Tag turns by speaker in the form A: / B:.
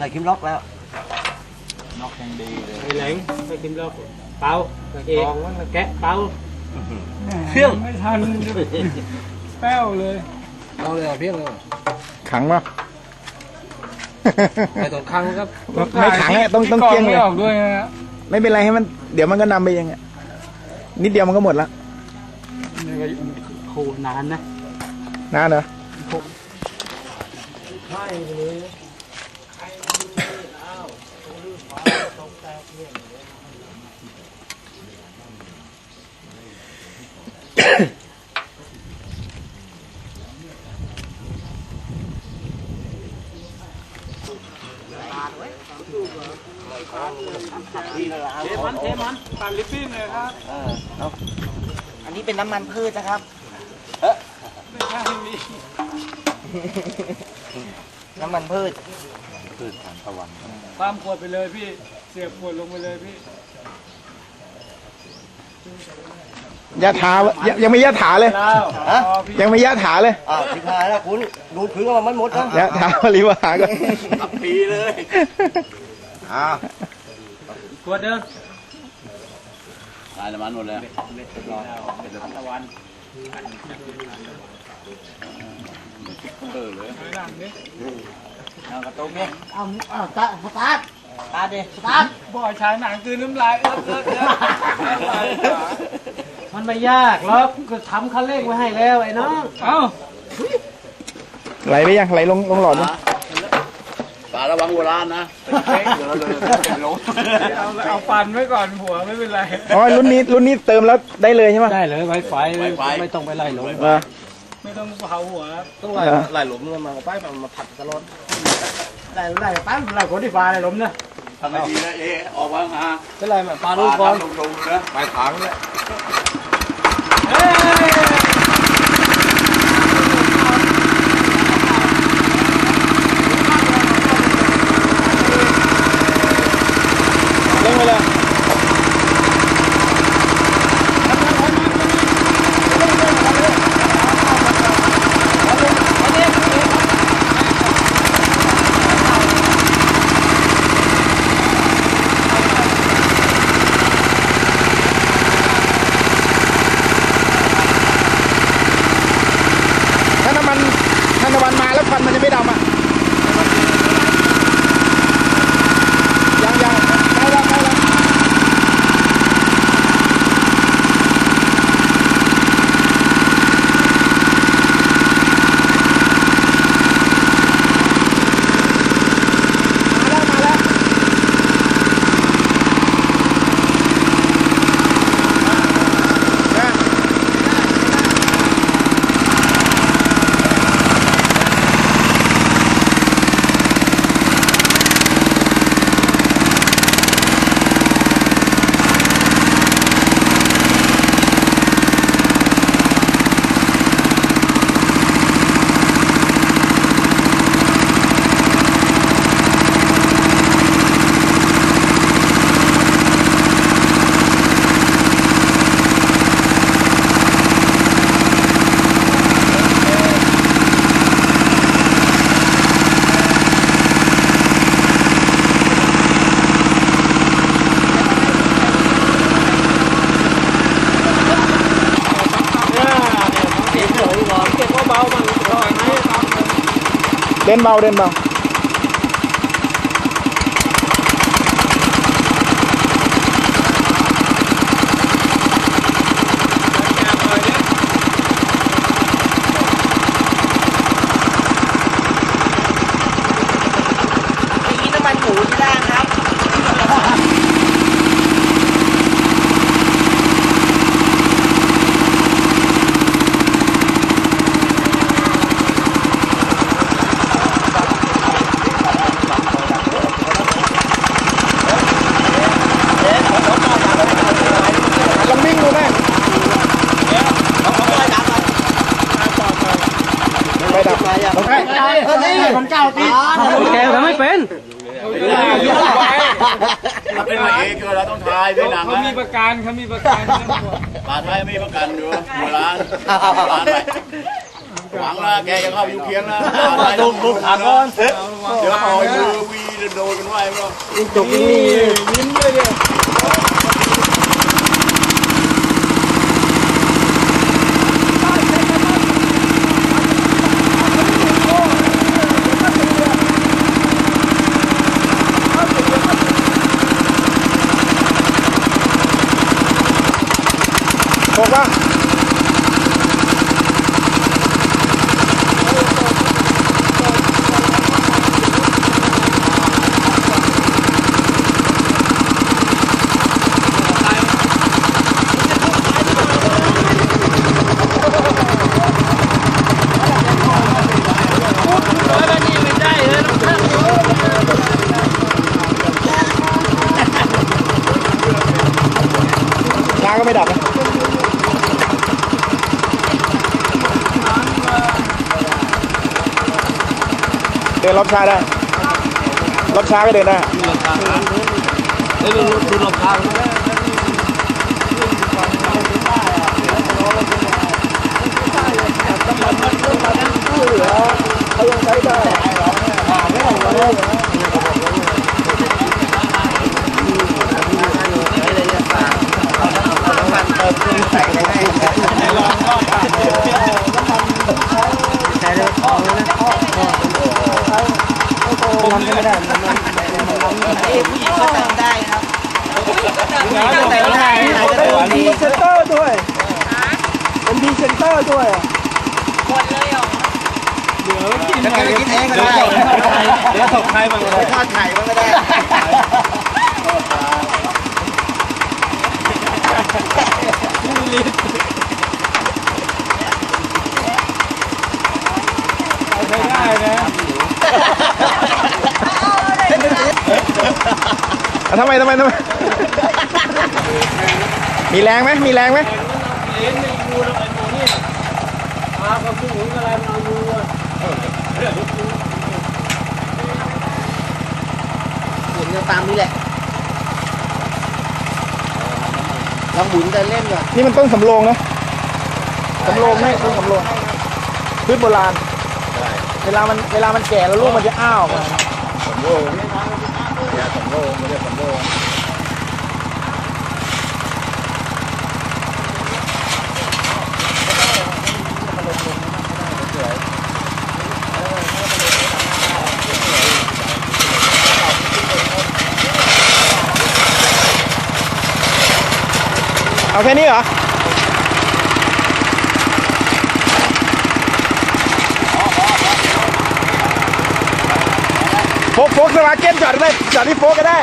A: ไหนคิมล็อกแล้ว
B: นอกยังดีเลย
C: ไอ้เหลงไปกินเหล้าเปล่าเอกแกะเปล่า
A: เครื่อง
C: ไม่ทันแป้วเลย
A: เอาเลยเพียงเลย
D: ขังป่ะ
A: ไปตรงครั้งครับ
D: ไม่ขังอะต้องต้องเกลี้ยงเลย
C: ไม่ออกด้วยนะ
D: ไม่เป็นไรให้มัน เดี๋ยวมันก็นำไปเองอะนิดเดียวมันก็หมดละ
C: นี่ก็โหนานนะ
D: นานเหรอ
C: เทมันเทมันปั่นลิปปิ้นเลยครับ
A: อันนี้เป็นน้ำมันพืชนะครับ
C: ไม่ใช่มี
A: น้ำมันพืช
B: พืชทานตะวัน
C: ความขวดไปเลยพี่ เสียบขวดลงไปเลยพี่
D: ยะถาวะยังยังไม่ยะถาเลย
C: แล้ว
A: ฮะ
C: พอพี่
D: ยังไม่ยะถาเลย
A: อ้าวทิพายแล้วคุณดูดพื้นก็มันหมดนะ
D: ยะถาวริวหาก็
B: ปีเลย
A: อ้าว
C: ขวดเดิม
B: ทานตะวันหมดแล้ว
C: ตะวัน
B: เออเลย
C: ไปหลังดิ
B: เอากระตุ้งเนี่ย
A: เอาเอาตาสตาร์ทตาร์ทดิสตาร์ท
C: บ่อยฉายหนังคืนน้ำลายเอื้อเอื้อเอื้อ
E: มันไม่ยากหรอกก็ทำคันเร่งไว้ให้แล้วไอ้น้อง
C: เอ้า
D: ไหลไปยังไหลลงลงหลอดยัง
B: ปลาระวังโบราณนะเดี๋ยวเราเลยลง
C: เอาเอาปั่นไว้ก่อนหัวไม่เป็นไร
D: อ๋อรุ่นนี้รุ่นนี้เติมแล้วได้เลยใช่ไหม
E: ได้เลยไวไฟไม่ต้องไปไล่ลง
D: เออ
C: ไม่ต้องเผาหัวครับ
E: ต้องไล่
D: เออ
E: ไล่หลุมมันมาไปมันมาผัดตลอดไล่ไล่ปั้นไล่คนที่ฟ้าไล่หลุมนะ
B: ทำไม่ดีนะเอ๊ะออกมาหา
E: เป็นไรมันปลา
B: ป
E: ลูกก่อน
B: ลาลงๆนะ
E: ไปขังเลย
C: เดิ
D: นเบาเดินเบา
A: อย่างนี้น้ำมันหมูที่ล่างครับ
D: ลองวิ่งดูแม่ไปดับลองให้
A: เออนี่ผมเจ้าตี
E: แกทำไม่เป็น
B: ถ้าเป็นมาเอกเราต้องทายเป็นหนัง
C: เขามี
B: นะ
C: ประกันเขามีประกันไม่ต้องห่วง
B: ปลาไทยมีประกันอยู่โบราณโบราณไปหวังนะแกจะเข้าอยู่เคียงนะปลาไทยต้องลุกหักก่อนเดี๋ยวเอายูวีโดนกันไว้ก็
E: ยิ่งจบยิ่งนี่
D: ยิ้มด้วยเนี่ย บอกว่า ช้าก็ไม่ดับนะ เดินรอบช้าได้รอบช้าก็เดินได้
C: เฮ้ยดูดูรอ
D: บช้ายังใช้ได้
A: ไอ้ ผู้หญิงก็ทำได้ครับผู้หญิงก็ทำได้แต่ไม่ได้ไหนจะ
D: เป็
A: โดน
D: นพรี
A: ดี
D: เซนเตอร์ด้วยเป็นพรีเซนเตอร์ด้วย
A: จะกินกินเองก็ได้
C: เดี๋ยวตกใครบ้างเลย
A: ทอดไข่มันก็ได้
C: ไม่ได้นะ
D: อะทำไมทำไมทำไม มีแรงไหมมีแรงไหม
C: เลี้ยงในยูแล้วไอ้ตัวนี้พาเขาขึ้นถึงอะไรมันเอายูอะ
A: หมุนยังตามนี้แหละลองหมุนเดินเล่นก่อน
D: นี่มันต้นสำโรงนะสำโรงนี่ต้นสำโรงพืชโบราณ เวลามันเวลามันแก่แล้วลูกมันจะอ้าวออกมา
B: สำโรง อย่าสำโรงไม่ได้สำโรง
D: เอาแค่นี้เหรอ โฟกโฟก สวาเก้นจอดได้จอดที่โฟกก็ได้